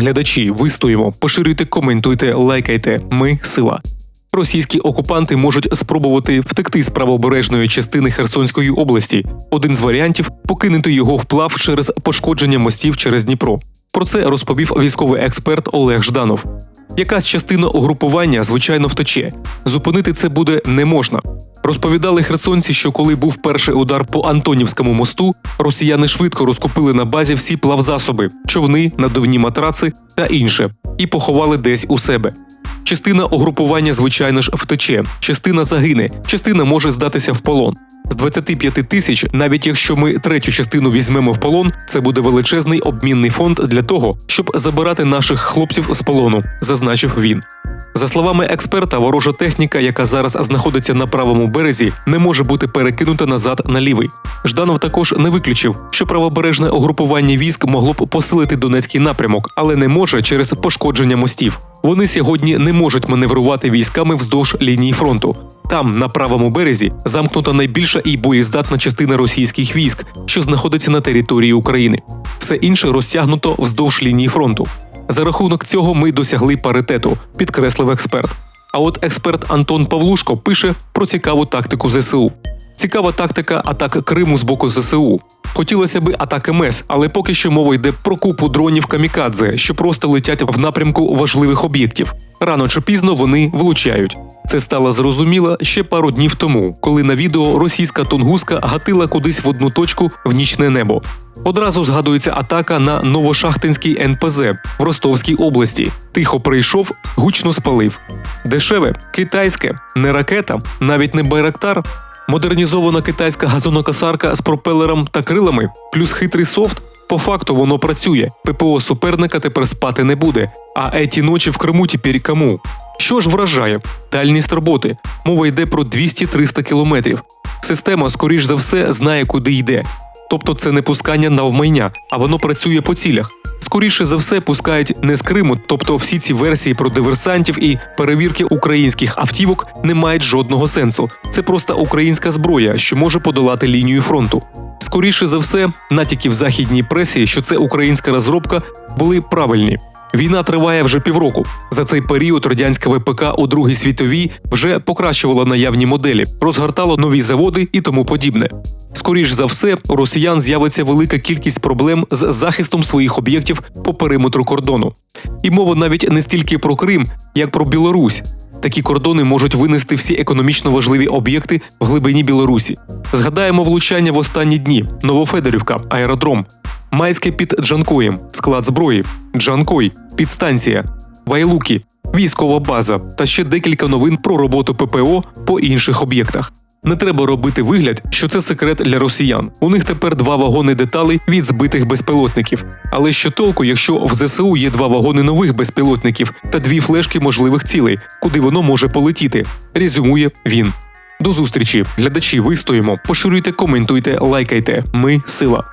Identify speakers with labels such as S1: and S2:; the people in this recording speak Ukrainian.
S1: Глядачі, вистоїмо, поширюйте, коментуйте, лайкайте. Ми сила. Російські окупанти можуть спробувати втекти з правобережної частини Херсонської області. Один з варіантів покинути його вплав через пошкодження мостів через Дніпро. Про це розповів військовий експерт Олег Жданов. Якась частина угрупування, звичайно, втече. Зупинити це буде не можна. Розповідали херсонці, що коли був перший удар по Антонівському мосту, росіяни швидко розкупили на базі всі плавзасоби, човни, надувні матраци та інше, і поховали десь у себе. Частина угрупування, звичайно ж, втече, частина загине, частина може здатися в полон. З 25 тисяч, навіть якщо ми третю частину візьмемо в полон, це буде величезний обмінний фонд для того, щоб забирати наших хлопців з полону, зазначив він. За словами експерта, ворожа техніка, яка зараз знаходиться на правому березі, не може бути перекинута назад на лівий. Жданов також не виключив, що правобережне угрупування військ могло б посилити Донецький напрямок, але не може через пошкодження мостів. Вони сьогодні не можуть маневрувати військами вздовж лінії фронту. Там, на правому березі, замкнута найбільша і боєздатна частина російських військ, що знаходиться на території України. Все інше розтягнуто вздовж лінії фронту. За рахунок цього ми досягли паритету, підкреслив експерт. А от експерт Антон Павлушко пише про цікаву тактику ЗСУ. Цікава тактика атак Криму з боку ЗСУ. Хотілося б атаки МЕС, але поки що мова йде про купу дронів камікадзе, що просто летять в напрямку важливих об'єктів. Рано чи пізно вони влучають. Це стало зрозуміло ще пару днів тому, коли на відео російська тунгуска гатила кудись в одну точку в нічне небо. Одразу згадується атака на Новошахтинський НПЗ в Ростовській області. Тихо прийшов, гучно спалив. Дешеве, китайське, не ракета, навіть не байрактар. Модернізована китайська газонокосарка з пропелером та крилами, плюс хитрий софт. По факту воно працює. ППО суперника тепер спати не буде. А еті ночі в Криму тепер кому? Що ж вражає? Дальність роботи. Мова йде про 200-300 кілометрів. Система, скоріш за все, знає, куди йде. Тобто це не пускання навмайня, а воно працює по цілях. Скоріше за все пускають не з Криму, тобто всі ці версії про диверсантів і перевірки українських автівок не мають жодного сенсу. Це просто українська зброя, що може подолати лінію фронту. Скоріше за все, натяки в західній пресі, що це українська розробка, були правильні. Війна триває вже півроку. За цей період радянська ВПК у Другій світовій вже покращувала наявні моделі, розгортало нові заводи і тому подібне. Скоріш за все, у росіян з'явиться велика кількість проблем з захистом своїх об'єктів по периметру кордону. І мова навіть не стільки про Крим, як про Білорусь. Такі кордони можуть винести всі економічно важливі об'єкти в глибині Білорусі. Згадаємо влучання в останні дні: Новофедорівка, аеродром, Майське під Джанкоєм, склад зброї, Джанкой, підстанція, Вайлуки, військова база та ще декілька новин про роботу ППО по інших об'єктах. Не треба робити вигляд, що це секрет для росіян. У них тепер два вагони деталей від збитих безпілотників. Але що толку, якщо в ЗСУ є два вагони нових безпілотників та дві флешки можливих цілей, куди воно може полетіти? Резюмує він. До зустрічі, глядачі, вистоїмо, поширюйте, коментуйте, лайкайте. Ми сила.